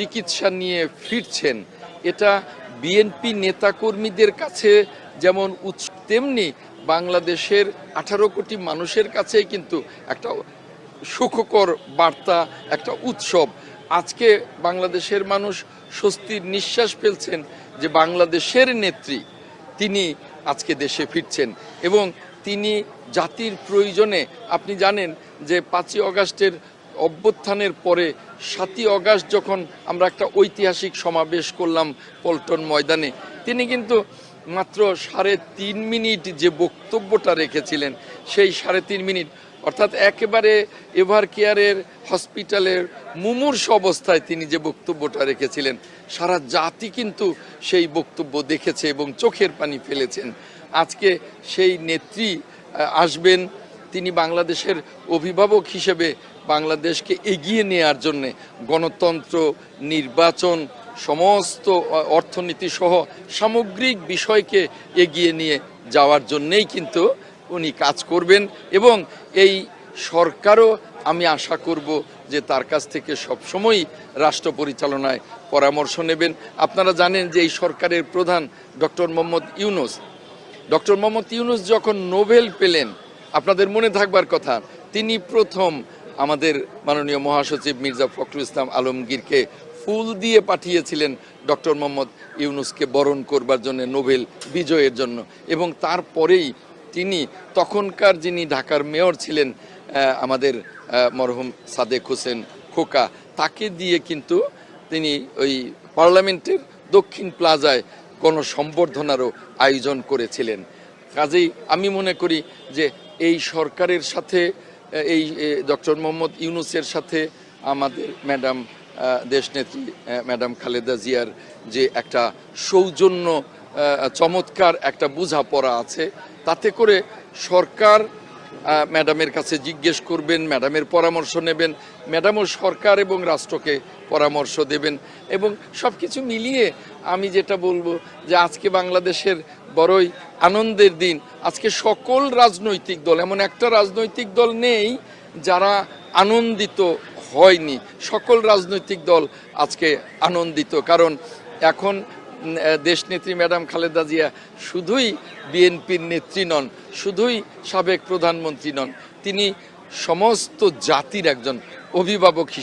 চিকিৎসা নিয়ে ফিরছেন। এটা বিএনপি নেতাকর্মীদের কাছে যেমন উৎস, তেমনি বাংলাদেশের আঠারো কোটি মানুষের কাছে কিন্তু একটা সুখকর বার্তা, একটা উৎসব। আজকে বাংলাদেশের মানুষ স্বস্তির নিঃশ্বাস ফেলছেন যে বাংলাদেশের নেত্রী তিনি আজকে দেশে ফিরছেন এবং তিনি জাতির প্রয়োজনে, আপনি জানেন যে পাঁচই অগাস্টের অভ্যুত্থানের পরে সাতই অগাস্ট যখন আমরা একটা ঐতিহাসিক সমাবেশ করলাম পল্টন ময়দানে, তিনি কিন্তু মাত্র সাড়ে তিন মিনিট যে বক্তব্যটা রেখেছিলেন, সেই সাড়ে তিন মিনিট, অর্থাৎ একেবারে এভার কেয়ারের হসপিটালের মুমূর্ষ অবস্থায় তিনি যে বক্তব্যটা রেখেছিলেন, সারা জাতি কিন্তু সেই বক্তব্য দেখেছে এবং চোখের পানি ফেলেছেন। আজকে সেই নেত্রী আসবেন তিনি বাংলাদেশের অভিভাবক হিসেবে বাংলাদেশকে এগিয়ে নেওয়ার জন্য গণতন্ত্র, নির্বাচন, সমস্ত অর্থনীতি সহ সামগ্রিক বিষয়কে এগিয়ে নিয়ে যাওয়ার জন্যেই কিন্তু উনি কাজ করবেন এবং এই সরকারও আমি আশা করব যে তার কাছ থেকে সবসময়ই রাষ্ট্র পরিচালনায় পরামর্শ নেবেন। আপনারা জানেন যে এই সরকারের প্রধান ডক্টর মোহাম্মদ ইউনুস। ডক্টর মোহাম্মদ ইউনুস যখন নোবেল পেলেন আপনাদের মনে থাকবার কথা, তিনি প্রথম আমাদের মাননীয় মহাসচিব মির্জা ফখরুল ইসলাম আলমগীরকে ফুল দিয়ে পাঠিয়েছিলেন ডক্টর মোহাম্মদ ইউনুসকে বরণ করবার জন্য নোবেল বিজয়ের জন্য। এবং তারপরেই তিনি, তখনকার যিনি ঢাকার মেয়র ছিলেন আমাদের মরহুম সাদেক হোসেন খোকা, তাকে দিয়ে কিন্তু তিনি ওই পার্লামেন্টের দক্ষিণ প্লাজায় গণসম্বর্ধনারও আয়োজন করেছিলেন। কাজেই আমি মনে করি যে এই সরকারের সাথে এই ডক্টর মোহাম্মদ ইউনুসের সাথে আমাদের ম্যাডাম দেশনেত্রী ম্যাডাম খালেদা জিয়ার যে একটা সৌজন্য চমৎকার একটা বোঝাপড়া আছে, তাতে করে সরকার ম্যাডামের কাছে জিজ্ঞেস করবেন, ম্যাডামের পরামর্শ নেবেন, ম্যাডামও সরকার এবং রাষ্ট্রকে পরামর্শ দেবেন এবং সব কিছু মিলিয়ে আমি যেটা বলব যে আজকে বাংলাদেশের বড়ই আনন্দের দিন। আজকে সকল রাজনৈতিক দল, এমন একটা রাজনৈতিক দল নেই যারা আনন্দিত হয়নি। সকল রাজনৈতিক দল আজকে আনন্দিত, কারণ এখন দেশনেত্রী ম্যাডাম খালেদা জিয়া শুধুই বিএনপির নেত্রী নন, শুধুই সাবেক প্রধানমন্ত্রী নন, তিনি সমস্ত জাতির একজন অভিভাবক হিসেবে